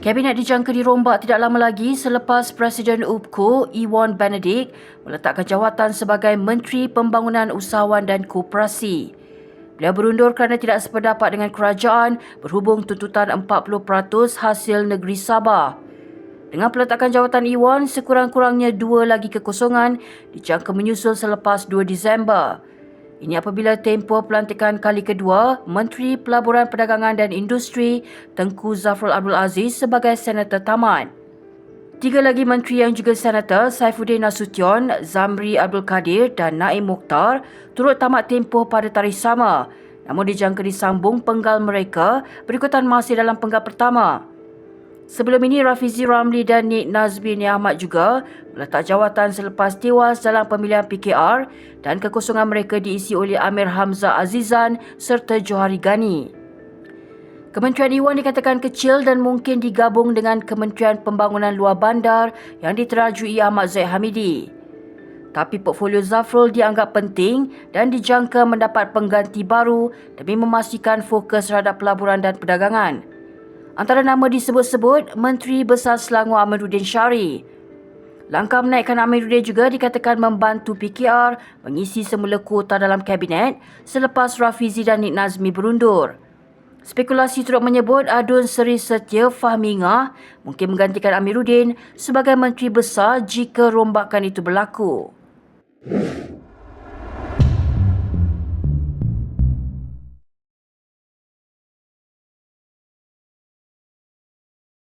Kabinet dijangka dirombak tidak lama lagi selepas Presiden UPCO, Iwan Benedict, meletakkan jawatan sebagai Menteri Pembangunan Usahawan dan Koperasi. Beliau berundur kerana tidak sependapat dengan kerajaan berhubung tuntutan 40% hasil negeri Sabah. Dengan peletakan jawatan Iwan, sekurang-kurangnya dua lagi kekosongan dijangka menyusul selepas 2 Disember. Ini apabila tempoh pelantikan kali kedua Menteri Pelaburan Perdagangan dan Industri Tengku Zafrul Abdul Aziz sebagai Senator Taman. Tiga lagi menteri yang juga senator Saifuddin Nasution, Zamri Abdul Kadir dan Naim Mukhtar turut tamat tempoh pada tarikh sama namun dijangka disambung penggal mereka berikutan masih dalam penggal pertama. Sebelum ini, Rafizi Ramli dan Nik Nazbi Ni Ahmad juga meletak jawatan selepas tewas dalam pemilihan PKR dan kekosongan mereka diisi oleh Amir Hamzah Azizan serta Johari Ghani. Kementerian Iwan dikatakan kecil dan mungkin digabung dengan Kementerian Pembangunan Luar Bandar yang diterajui Ahmad Zaid Hamidi. Tapi portfolio Zafrul dianggap penting dan dijangka mendapat pengganti baru demi memastikan fokus terhadap pelaburan dan perdagangan. Antara nama disebut-sebut Menteri Besar Selangor Amiruddin Syari. Langkah menaikkan Amiruddin juga dikatakan membantu PKR mengisi semula kuota dalam kabinet selepas Rafizi dan Nik Nazmi berundur. Spekulasi turut menyebut Adun Seri Setia Fahminga mungkin menggantikan Amiruddin sebagai Menteri Besar jika rombakan itu berlaku.